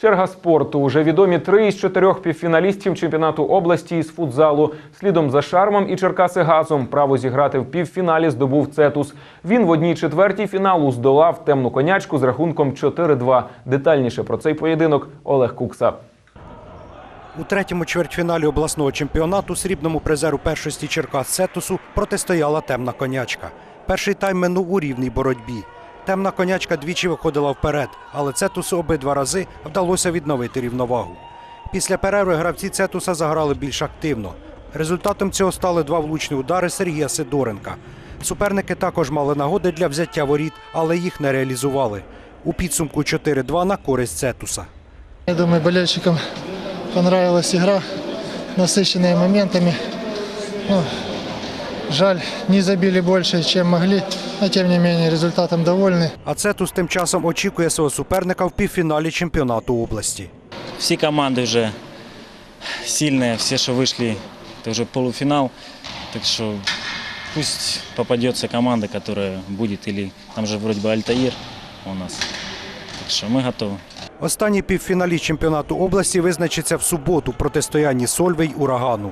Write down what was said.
Черга спорту. Уже відомі три із чотирьох півфіналістів чемпіонату області із футзалу. Слідом за шармом і Черкаси газом. Право зіграти в півфіналі здобув Цетус. Він в одній четвертій фіналу здолав темну конячку з рахунком 4-2. Детальніше про цей поєдинок Олег Кукса. У третьому чвертьфіналі обласного чемпіонату срібному призеру першості Черкас Сетусу протистояла темна конячка. Перший тайм минув у рівній боротьбі. Темна конячка двічі виходила вперед, але Цетусу обидва рази вдалося відновити рівновагу. Після перерви гравці Цетуса заграли більш активно. Результатом цього стали два влучні удари Сергія Сидоренка. Суперники також мали нагоди для взяття воріт, але їх не реалізували. У підсумку 4-2 на користь Цетуса. Я думаю, болельщикам понравилась игра, насыщенная моментами. Ну, жаль, не забили больше, чем могли, но тем не менее результатом довольны. А Цетус тим часом очікує свого суперника в півфіналі чемпіонату області. Все команды уже сильные, все, что вышли, это уже полуфинал. Так что пусть попадется команда, которая будет, или там же вроде бы Альтаир у нас. Так что мы готовы. Останній півфіналі чемпіонату області визначиться в суботу в протистоянні Сольвий урагану.